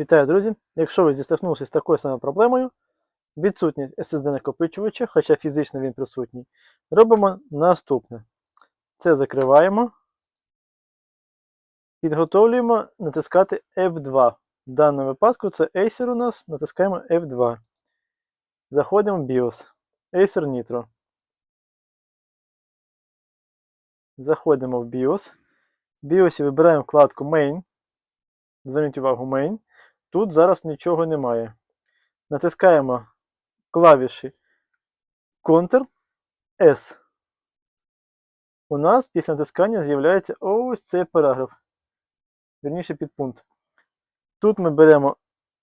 Вітаю, друзі! Якщо ви зіштовхнулися з такою самою проблемою, відсутність SSD накопичувача, хоча фізично він присутній, робимо наступне. Це закриваємо, підготовлюємо натискати F2. В даному випадку це Acer у нас, натискаємо F2. Заходимо в BIOS. Acer Nitro. Заходимо в BIOS. В BIOS вибираємо вкладку Main. Зверніть увагу Main. Тут зараз нічого немає. Натискаємо клавіші Ctrl S. У нас після натискання з'являється ось цей параграф. Вірніше підпункт. Тут ми беремо,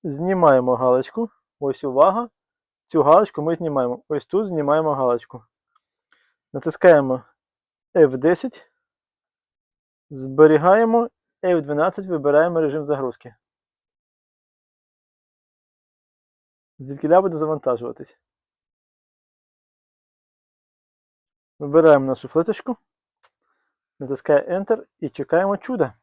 знімаємо галочку. Ось увага. Цю галочку ми знімаємо. Ось тут знімаємо галочку. Натискаємо F10. Зберігаємо F12, вибираємо режим загрузки. Звідкиля буде завантажуватись. Вибираємо нашу флеточку, натискаємо Enter і чекаємо чуда.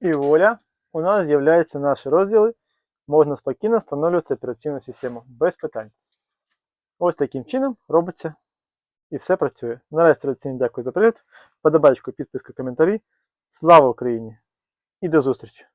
І воля, у нас з'являються наші розділи. Можна спокійно встановлювати операційну систему без питань. Ось таким чином робиться і все працює. Наразі традиційно дякую за перегляд. Подобачку, підписку, коментарі. Слава Україні! І до зустрічі!